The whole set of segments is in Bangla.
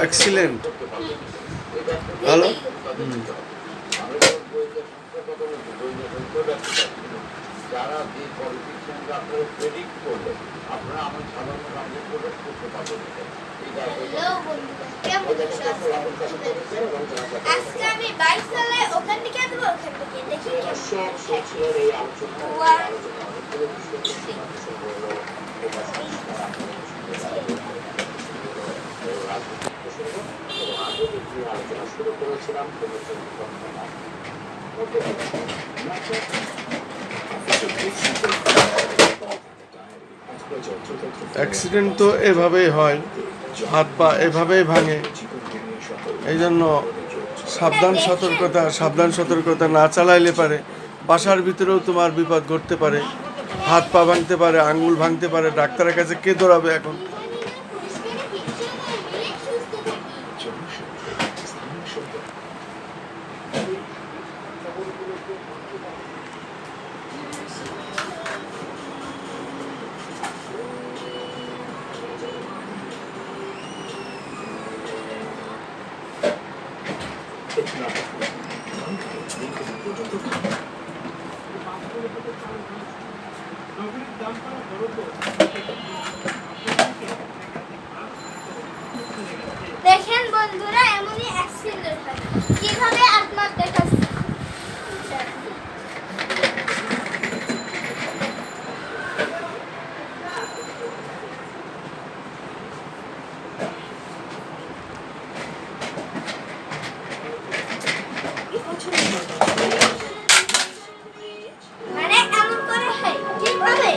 এক্সিলেন্ট ভালো যারা যে পলিটিশিয়ানরা আপনারা প্রেডিক্ট করলেন আপনারা আমার সাধারণ মানুষের প্রোডাক্ট করতে পারবেন আজকে আমি বাইক চালাই ওখান থেকে আসব ওখান থেকে দেখি এই আলোচনা অ্যাক্সিডেন্ট তো এভাবেই হয়। হাত পা এভাবেই ভাঙে। এই জন্য সাবধান সতর্কতা সাবধান সতর্কতা না চালাইলে পারে। বাসার ভিতরেও তোমার বিপদ ঘটতে পারে। হাত পা ভাঙতে পারে, আঙ্গুল ভাঙতে পারে। ডাক্তারের কাছে কে দৌড়াবে এখন? দেখেন বন্ধুরা এমনই অ্যাক্সিডেন্ট হয়। কীভাবে আত্মহত্যা করছে মানে এমন করে হয় কীভাবে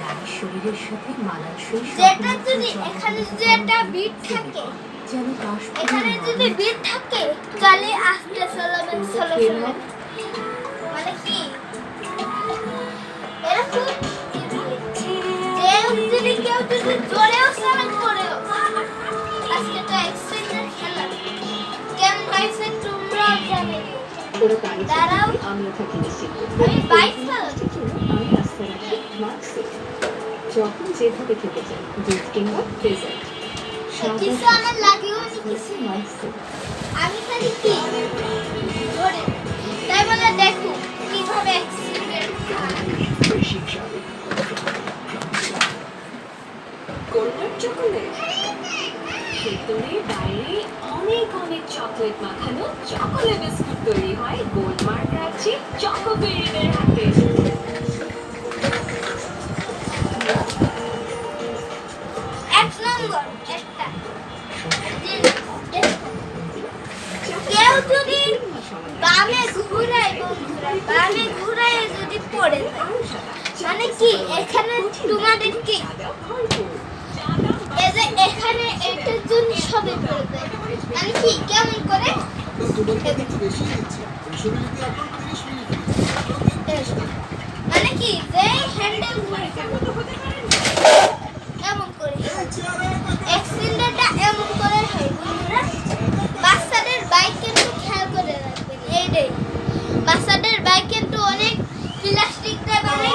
নারীর শরীরের সাথে মানানসই যেটা যদি এখানে যদি একটা বিট থাকে যেন কাশ এখানে যদি বিট থাকে তাহলে আস্তে চলাবেন চলে চলে মানে কি? এরকম যদি কেউ যদি জোরেও চালান করেও আজকে তো এক্সিডেন্ট খেলা। কেমন হয়েছে তোমরাও জানে? দাঁড়াও। আমি বাইক চালাচ্ছি যখন যেভাবে খেতে চাই দুধ কিংবা ডেজার্ট গোল্ডেন চকোলেট। ভেতরে বাইরে অনেক অনেক চকলেট মাখানো চকোলেট বিস্কুট তৈরি হয় গোলমার্ক রাখছি চকো হাতে। কেউ যদি বামে ঘুরায় বামে ঘুরায় যদি পড়ে মানে কি, এখানে তোমাদের কি? এখানে এটার জন্য সবে পড়বে মানে কি, কেমন করে? মানে কি, যে হ্যান্ডেল ঘুরে এমন করে অ্যাক্সিডেন্টটা এমন করে হয় বন্ধুরা বাচ্চাদের বাইক কিন্তু খেয়াল করে রাখবেন এইটাই বাচ্চাদের বাইক কিন্তু অনেক প্লাস্টিক দিয়ে বানাই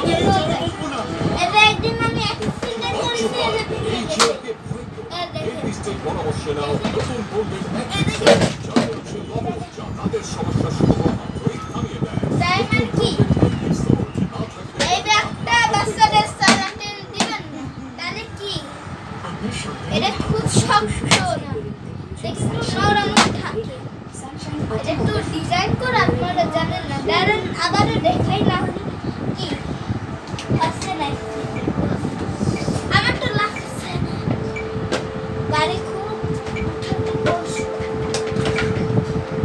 এটা একদিন আমি অ্যাক্সিডেন্ট করেছি এই যে ভেঙে গেছে। এই দেখেন। এই দেখেন। তাই মানে কি এই ব্যাগটা বাচ্চাদের চালাতে দিবেন না তাহলে কি এটা খুব শক্ত না একটু নরম থাকে একটু ডিজাইন করা আপনারা জানেন না। দাঁড়ান আবার